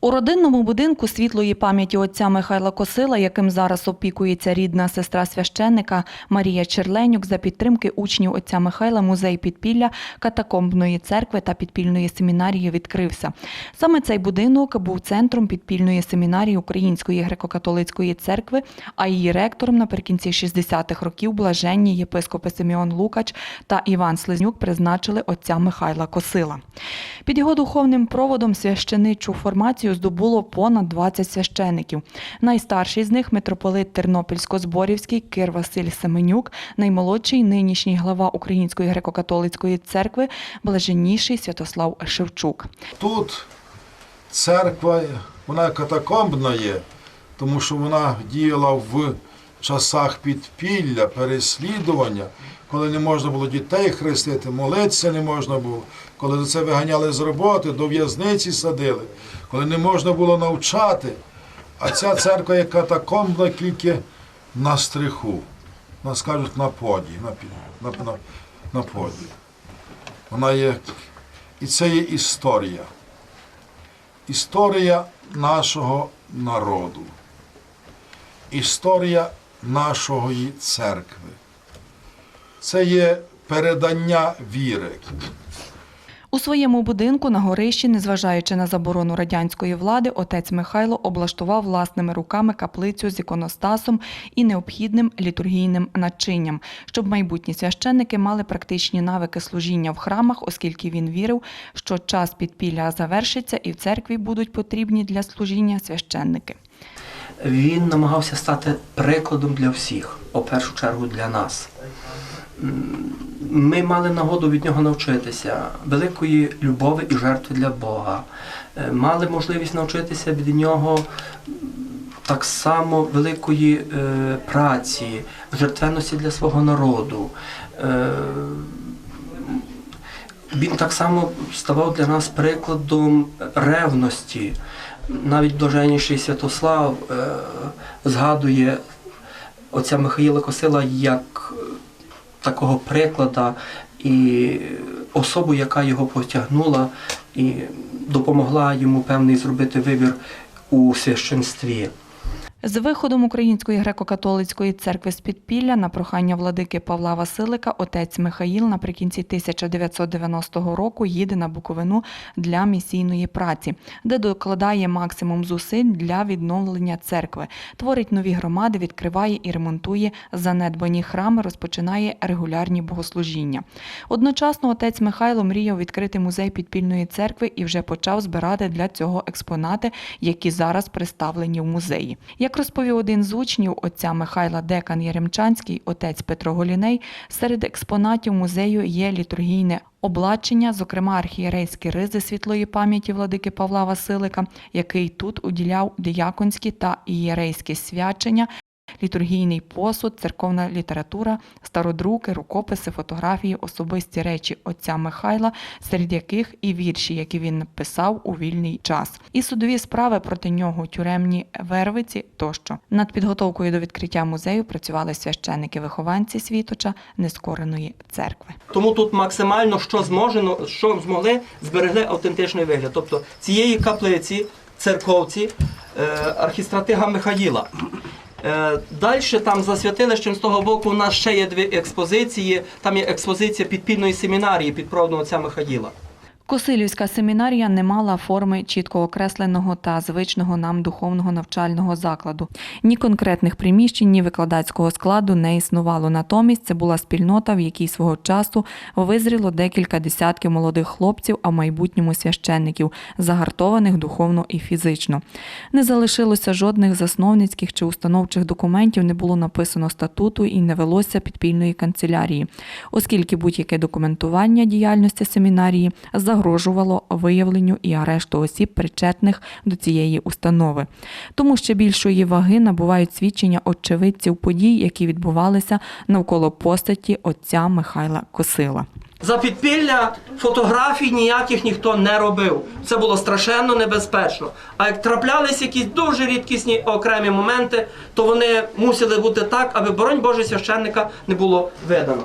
У родинному будинку світлої пам'яті отця Михайла Косила, яким зараз опікується рідна сестра священника Марія Черленюк, за підтримки учнів отця Михайла музей підпілля катакомбної церкви та підпільної семінарії відкрився. Саме цей будинок був центром підпільної семінарії Української греко-католицької церкви, а її ректором наприкінці 60-х років блаженні єпископи Симеон Лукач та Іван Слизнюк призначили отця Михайла Косила. Під його духовним проводом священичу формацію здобуло понад 20 священиків. Найстарший з них митрополит Тернопільсько-Зборівський Кир Василь Семенюк, наймолодший нинішній глава Української греко-католицької церкви, блаженніший Святослав Шевчук. Тут церква, вона катакомбна є, тому що вона діяла в часах підпілля, переслідування, коли не можна було дітей хрестити, молитися не можна було, коли за це виганяли з роботи, до в'язниці садили, коли не можна було навчати. А ця церква є катакомбна тільки на стриху, нас кажуть на поді, на, на, на, на поді. Вона є, і це є історія історія нашого народу, історія нашої церкви. Це є передання віри. У своєму будинку на горищі, незважаючи на заборону радянської влади, отець Михайло облаштував власними руками каплицю з іконостасом і необхідним літургійним начинням, щоб майбутні священники мали практичні навики служіння в храмах, оскільки він вірив, що час підпілля завершиться і в церкві будуть потрібні для служіння священники. Він намагався стати прикладом для всіх, у першу чергу для нас. Ми мали нагоду від нього навчитися великої любові і жертви для Бога. Е, Мали можливість навчитися від нього так само великої е, праці, жертвенності для свого народу. Е, він так само ставав для нас прикладом ревності. Навіть блаженніший Святослав е, згадує отця Михаїла Косила як е, такого приклада і особу, яка його потягнула і допомогла йому певний зробити вибір у священстві. З виходом Української греко-католицької церкви з підпілля на прохання владики Павла Василика отець Михаїл наприкінці 1990 року їде на Буковину для місійної праці, де докладає максимум зусиль для відновлення церкви, творить нові громади, відкриває і ремонтує занедбані храми, розпочинає регулярні богослужіння. Одночасно отець Михайло мріяв відкрити музей підпільної церкви і вже почав збирати для цього експонати, які зараз представлені в музеї. Як розповів один з учнів отця Михайла Декан Яремчанський, отець Петро Голіней, серед експонатів музею є літургійне облачення, зокрема архієрейські ризи світлої пам'яті владики Павла Василика, який тут уділяв дияконські та ієрейські свячення, літургійний посуд, церковна література, стародруки, рукописи, фотографії, особисті речі отця Михайла, серед яких і вірші, які він написав у вільний час, і судові справи проти нього, тюремні вервиці тощо. Над підготовкою до відкриття музею працювали священники-вихованці світоча нескореної церкви. Тому тут максимально що зможено, що змогли, зберегли автентичний вигляд. Тобто цієї каплиці, церковці, е, архістратига Михаїла. Е, Далі там за святилищем з того боку у нас ще є дві експозиції. Там є експозиція підпільної семінарії під проводом отця Михаїла. Косилівська семінарія не мала форми чітко окресленого та звичного нам духовного навчального закладу. Ні конкретних приміщень, ні викладацького складу не існувало. Натомість це була спільнота, в якій свого часу визріло декілька десятків молодих хлопців, а в майбутньому священників, загартованих духовно і фізично. Не залишилося жодних засновницьких чи установчих документів, не було написано статуту і не велося підпільної канцелярії, оскільки будь-яке документування діяльності семінарії загрожувало виявленню і арешту осіб, причетних до цієї установи. Тому ще більшої ваги набувають свідчення очевидців подій, які відбувалися навколо постаті отця Михайла Косила. За підпілля фотографій ніяких ніхто не робив. Це було страшенно небезпечно. А як траплялись якісь дуже рідкісні окремі моменти, то вони мусили бути так, аби боронь Боже священника не було видано.